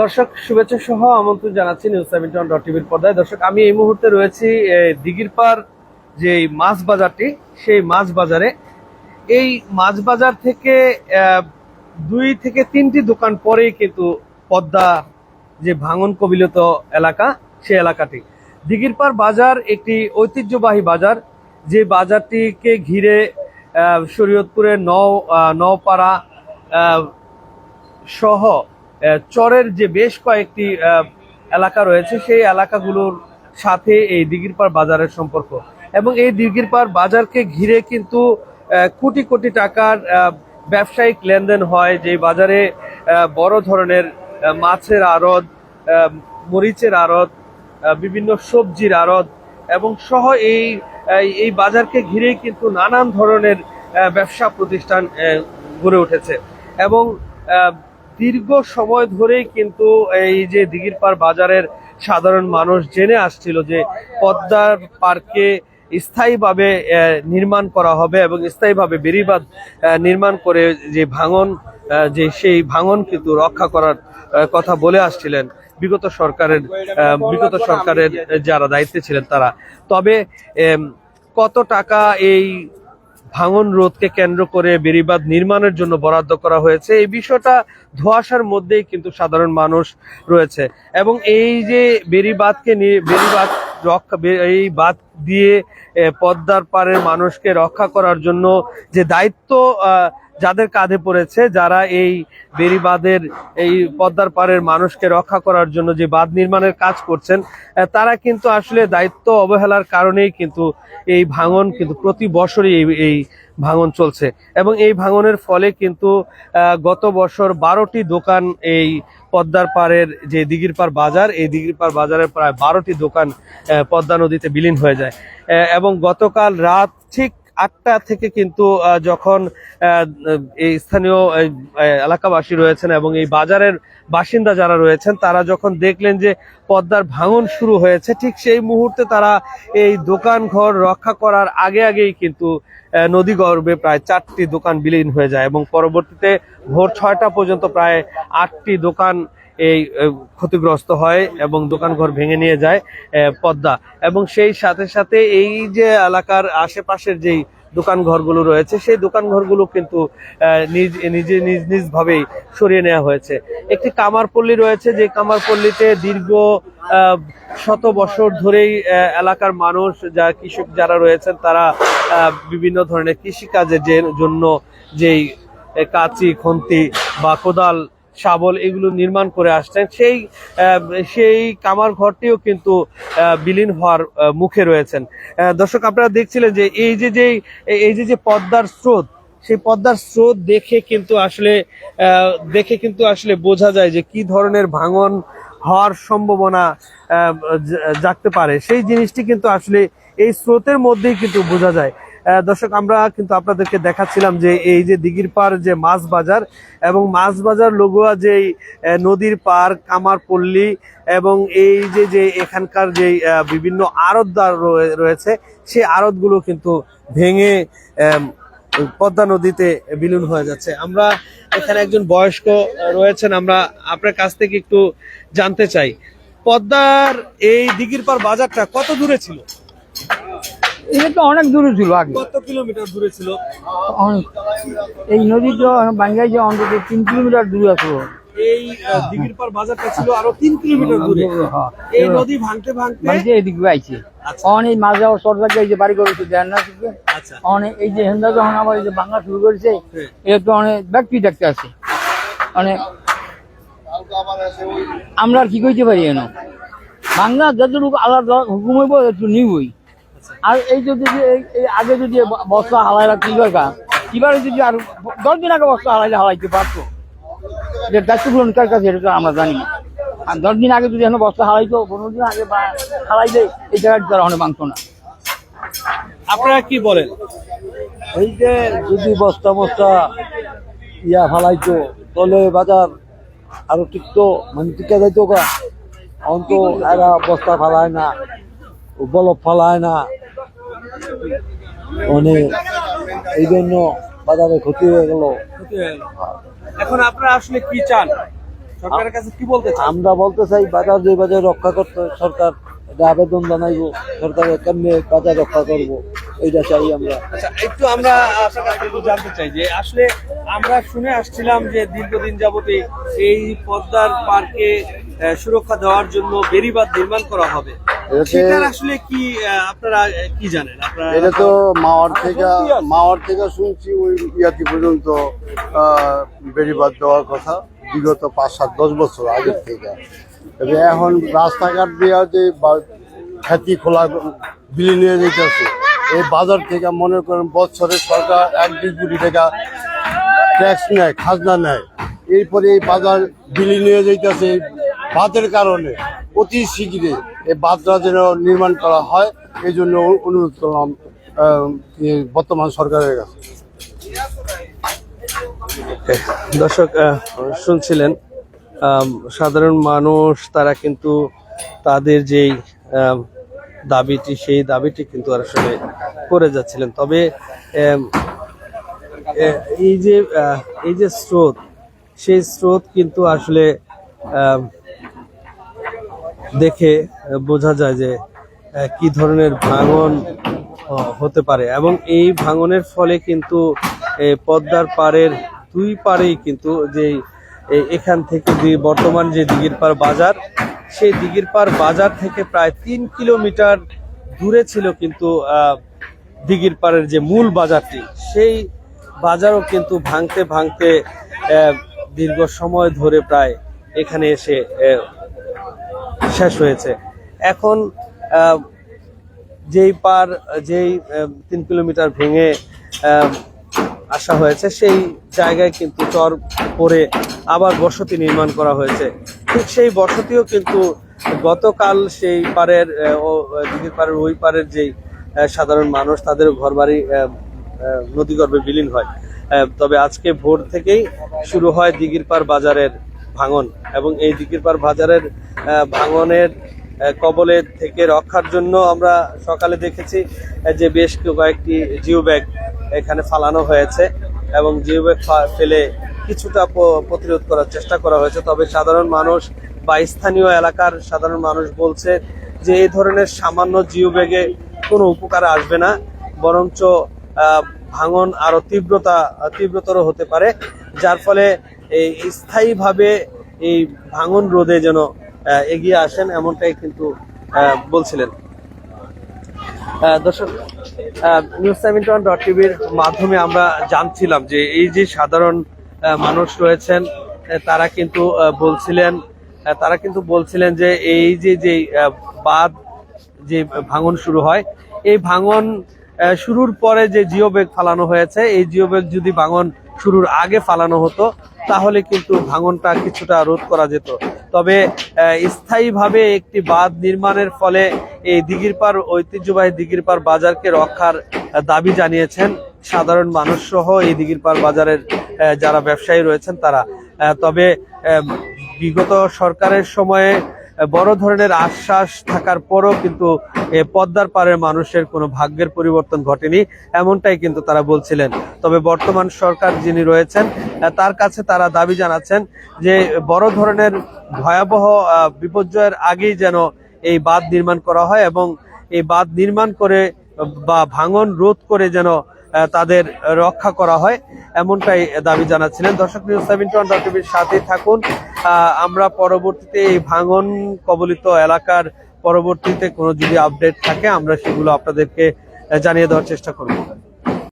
দর্শক শুভেচ্ছা সহ আমন্ত্রণ জানাচ্ছি নিউজ সেভেন্টি ডট টিভির পর্দায়। দর্শক আমি এই মুহূর্তে রয়েছি এ, দিঘিরপাড় যে মাছ বাজারটি সেই মাছ বাজারে। এই মাছ বাজার থেকে দুই থেকে তিনটি দোকান পরেই কিন্তু পদ্মা যে ভাঙন কবিলত এলাকা সেই এলাকাটি। দিঘিরপাড় বাজার একটি ঐতিহ্যবাহী বাজার যে বাজারটিকে ঘিরে শরীয়তপুরের নওপাড়া সহ চরের যে বেশ কয়েকটি এলাকা রয়েছে, সেই এলাকাগুলোর সাথে এই দিঘিরপাড় বাজারের সম্পর্ক। এবং এই দিঘিরপাড় বাজারকে ঘিরে কিন্তু কোটি কোটি টাকার ব্যবসায়িক লেনদেন হয়, যে বাজারে বড় ধরনের মাছের আড়ত মরিচের আড়ত বিভিন্ন সবজির আড়ত এবং সহ এই, এই- বাজারকে ঘিরেই কিন্তু নানান ধরনের ব্যবসা প্রতিষ্ঠান গড়ে উঠেছে। এবং দীর্ঘ সময় ধরেই কিন্তু এই যে দিঘিরপাড় বাজারের সাধারণ মানুষ জেনে আসছিল যে পদ্মার পার্কে স্থায়ীভাবে নির্মাণ করা হবে এবং স্থায়ীভাবে বেড়িবাঁধ নির্মাণ করে যে ভাঙন যে সেই ভাঙন কিন্তু রক্ষা করার কথা বলে আসছিলেন বিগত সরকারের বিগত সরকারের যারা দায়িত্বে ছিলেন তারা। তবে কত টাকা এই ভাঙন রোধকে কেন্দ্র করে বেড়িবাঁধ নির্মাণের জন্য বরাদ্দ করা হয়েছে। এই বিষয়টা ধোয়াশার মধ্যেই কিন্তু সাধারণ মানুষ রয়েছে। এবং এই যে বেড়িবাঁধকে বেড়িবাঁধ রক্ষা এই বাদ দিয়ে পদ্মার পারের মানুষকে রক্ষা করার জন্য যে দায়িত্ব যাদের কাঁধে পড়েছে, যারা এই বেড়িবাঁধের, এই পদ্মার পাড়ের মানুষকে রক্ষা করার জন্য যে বাঁধ নির্মাণের কাজ করছেন তারা কিন্তু আসলে দায়িত্ব অবহেলার কারণেই কিন্তু এই ভাঙন কিন্তু প্রতি বছরই এই ভাঙন চলছে। এবং এই ভাঙনের ফলে কিন্তু গত বছর বারোটি দোকান এই পদ্মার পাড়ের যে দিঘিরপাড় বাজার, এই দিঘিরপাড় বাজারের প্রায় বারোটি দোকান পদ্মা নদীতে বিলীন হয়ে যায়। এবং গতকাল রাত ঠিক আটটা থেকে কিন্তু যখন এই স্থানীয় এলাকাবাসী রয়েছেন এবং এই বাজারের বাসিন্দা যারা রয়েছেন, তারা যখন দেখলেন যে পদ্মার ভাঙন শুরু হয়েছে, ঠিক সেই মুহূর্তে তারা এই দোকান ঘর রক্ষা করার আগে আগেই কিন্তু নদী গর্ভে প্রায় চারটি দোকান বিলীন হয়ে যায় এবং পরবর্তীতে ভোর ছয়টা পর্যন্ত প্রায় আটটি দোকান এই ক্ষতিগ্রস্ত হয় এবং দোকানঘর ভেঙে নিয়ে যায় পদ্মা। এবং সেই সাথে সাথে এই যে এলাকার আশেপাশের যেই দোকান ঘরগুলো রয়েছে, সেই দোকান ঘরগুলো কিন্তু নিজ, নিজে নিজ নিজ ভাবেই সরিয়ে নেওয়া হয়েছে। একটি কামারপল্লী রয়েছে, যে কামারপল্লীতে দীর্ঘ শত বছর ধরেই এলাকার মানুষ, যা কৃষক যারা রয়েছেন, তারা বিভিন্ন ধরনের কৃষিকাজের জন্য যেই কাঁচি, খন্তি বা কোদাল শাবল এগুলো নির্মাণ করে আসছেন। সেই সেই কামার ঘরটিও কিন্তু বিলীন হওয়ার মুখে রয়েছেন। দর্শক, আপনারা দেখছিলেন যে এই যে যে, এই যে যে পদ্মার স্রোত, সেই পদ্মার স্রোত দেখে কিন্তু আসলে দেখে কিন্তু আসলে বোঝা যায় যে কি ধরনের ভাঙন হওয়ার সম্ভাবনা জাগতে পারে। সেই জিনিসটি কিন্তু আসলে এই স্রোতের মধ্যেই কিন্তু বোঝা যায়। দর্শক আমরা কিন্তু আপনাদেরকে দেখাচ্ছিলাম যে এই যে দিঘির পাড় যে মাছ বাজার এবং মাছ বাজার লগোয়া আহ, নদীর পার কামার পল্লী এবং এই যে যে এখানকার যে বিভিন্ন আড়তদার রয়ে- রয়েছে সেই আড়তগুলো কিন্তু ভেঙে পদ্মা নদীতে বিলীন হয়ে যাচ্ছে। আমরা এখানে একজন বয়স্ক রয়েছেন আমরা আপনার কাছ থেকে একটু জানতে চাই। পদ্মার এই দিঘির পার বাজারটা কত দূরে ছিল? এটা তো অনেক দূরে ছিল আগে। কত কিলোমিটার দূরে ছিল? এই নদী তো বাঙ্গাই যে অন্তত তিন কিলোমিটার দূরে আছে এই দিঘির পার বাজারটা ছিল আরও তিন কিলোমিটার দূরে। এই নদী ভাঙতে ভাঙতে বাড়িতে এদিকে আইছে। আচ্ছা। অনেক যাওয়ার সরকার এই যে বাড়ি করেছে দেন না আচ্ছা। অনেক এই যে হেন্দা যখন আবার এই যে বাংলা শুরু করেছে হ্যাঁ। এটা তো অনেক ব্যক্তি দেখতে আছে। অনেক আমরা আর কি করতে পারি এনো? বাংলা যতটুকু আলাদা হুকুম হইব একটু নিবই। আর এই যদি আগে যদি বস্তা হালাই রাখতে দরকার এবারে যদি আর দশ দিন আগে বস্তা হালাইলে হালাইতে পারতো? যে দায়িত্বগুলো কার কাছে এটা আমরা জানি না। আর দশ দিন আগে যদি এখন বস্তা হালাইতো পনেরো দিন আগে বা হালাইলে এই জায়গাটা তারা অনেক মাংস না। আপনারা কি বলেন? এই যে যদি বস্তা বস্তা ইয়া ফালাইতো তলে বাজার আরও টিকতো মানে টিকা যাইতো গা এখন তো এরা বস্তা ফালায় না। বলব ফালায় না। মানে এই জন্য বাজারে ক্ষতি হয়ে গেল। এখন আপনারা আসলে কি চান? সরকারের কাছে কি বলতে চান? আমরা বলতে চাই বাজার যে বাজার রক্ষা করতে সরকার এটা আবেদন জানাইবো সরকারের কেমনে বাজার রক্ষা করব এইটা চাই আমরা। আচ্ছা একটু আমরা আপনার কাছ থেকে একটু জানতে চাই যে আসলে আমরা শুনে আসছিলাম যে দীর্ঘদিন যাবতে এই পদ্মার পার্কে সুরক্ষা দেওয়ার জন্য বেরিবাদ নির্মাণ করা হবে। সেটার আসলে কি আপনারা কি জানেন? আপনারা এটা তো মাওয়ার থেকে মাওয়ার থেকে শুনছি ওই ইয়াতি পর্যন্ত বেড়িবাদ দেওয়ার কথা বিগত পাঁচ সাত দশ বছর আগের থেকে। তবে এখন রাস্তাঘাট দিয়ে যে বা- খ্যাতি খোলা বিলি নিয়ে যেতেছে এই বাজার থেকে মনে করেন বছরে সরকার এক দুই কোটি টাকা ট্যাক্স নেয় খাজনা নেয়। এরপরে এই বাজার বিলি নিয়ে যাইতেছে এই বাঁধের কারণে অতি শীঘ্রই এই বাঁধটা যেন নির্মাণ করা হয়, এই জন্য অনুরোধ করলাম বর্তমান সরকারের কাছে। দর্শক শুনছিলেন সাধারণ মানুষ, তারা কিন্তু তাদের যেই দাবিটি, সেই দাবিটি কিন্তু আসলে করে যাচ্ছিলেন। তবে এই যে এই যে স্রোত, সেই স্রোত কিন্তু আসলে দেখে বোঝা যায় যে কি ধরনের ভাঙন হতে পারে। এবং এই ভাঙনের ফলে কিন্তু পদ্মার পাড়ের দুই পাড়েই কিন্তু যে এখান থেকে যে বর্তমান যে দিঘিরপাড় বাজার সেই দিঘিরপাড় বাজার থেকে প্রায় তিন কিলোমিটার দূরে ছিল কিন্তু আহ, দিঘিরপাড়ের যে মূল বাজারটি সেই বাজারও কিন্তু ভাঙতে ভাঙতে দীর্ঘ সময় ধরে প্রায় এখানে এসে শেষ হয়েছে। এখন যেই পার, যেই তিন কিলোমিটার ভেঙে আসা হয়েছে, সেই জায়গায় কিন্তু চর পরে আবার বসতি নির্মাণ করা হয়েছে। ঠিক সেই বসতিও কিন্তু গতকাল সেই পারের ও, দিঘির পাড়ের ওই পারের যেই সাধারণ মানুষ, তাদের ঘরবাড়ি নদীগর্ভে বিলীন হয়। তবে আজকে ভোর থেকেই শুরু হয় দিঘির পাড় বাজারের ভাঙন এবং এই দিকিরপার বাজারের ভাঙনের কবলে থেকে রক্ষার জন্য আমরা সকালে দেখেছি যে বেশ কয়েকটি জিও ব্যাগ এখানে ফালানো হয়েছে এবং জিও ব্যাগ ফেলে কিছুটা প্রতিরোধ করার চেষ্টা করা হয়েছে। তবে সাধারণ মানুষ বা স্থানীয় এলাকার সাধারণ মানুষ বলছে যে এই ধরনের সামান্য জিও ব্যাগে কোনো উপকার আসবে না, বরঞ্চ ভাঙন আরও তীব্রতা, তীব্রতর হতে পারে, যার ফলে এই স্থায়ীভাবে এই ভাঙন রোধে যেন এগিয়ে আসেন এমনটাই কিন্তু বলছিলেন। দর্শক নিউজ সেভেন্টি ওয়ান ডট টিভির মাধ্যমে আমরা জানছিলাম যে এই যে সাধারণ মানুষ রয়েছেন তারা কিন্তু বলছিলেন তারা কিন্তু বলছিলেন যে এই যে যে বাঁধ যে ভাঙন শুরু হয়, এই ভাঙন শুরুর পরে যে জিও ফালানো হয়েছে, এই জিও যদি ভাঙন শুরুর আগে ফালানো হতো তাহলে কিন্তু ভাঙনটা কিছুটা রোধ করা যেত। তবে স্থায়ীভাবে একটি বাঁধ নির্মাণের ফলে এই দিঘির দিঘিরপাড়, ঐতিহ্যবাহী দিঘির দিঘিরপাড় বাজারকে রক্ষার দাবি জানিয়েছেন সাধারণ মানুষ সহ এই দিঘিরপাড় বাজারের যারা ব্যবসায়ী রয়েছেন তারা। তবে বিগত সরকারের সময়ে বড় ধরনের আশ্বাস থাকার পরও কিন্তু পদ্মার পাড়ের মানুষের কোনো ভাগ্যের পরিবর্তন ঘটেনি, এমনটাই কিন্তু তারা বলছিলেন। তবে বর্তমান সরকার যিনি রয়েছেন তার কাছে তারা দাবি জানাচ্ছেন যে, বড় ধরনের ভয়াবহ বিপর্যয়ের আগেই যেন এই বাঁধ নির্মাণ করা হয় এবং এই বাঁধ নির্মাণ করে বা ভাঙন রোধ করে যেন তাদের রক্ষা করা হয়, এমনটাই দাবি জানাচ্ছিলেন। দর্শক নিউজ সেভেন্টি ওয়ান টিভির সাথে থাকুন। আমরা পরবর্তীতে এই ভাঙন কবলিত এলাকার পরবর্তীতে কোনো যদি আপডেট থাকে, আমরা সেগুলো আপনাদেরকে জানিয়ে দেওয়ার চেষ্টা করব।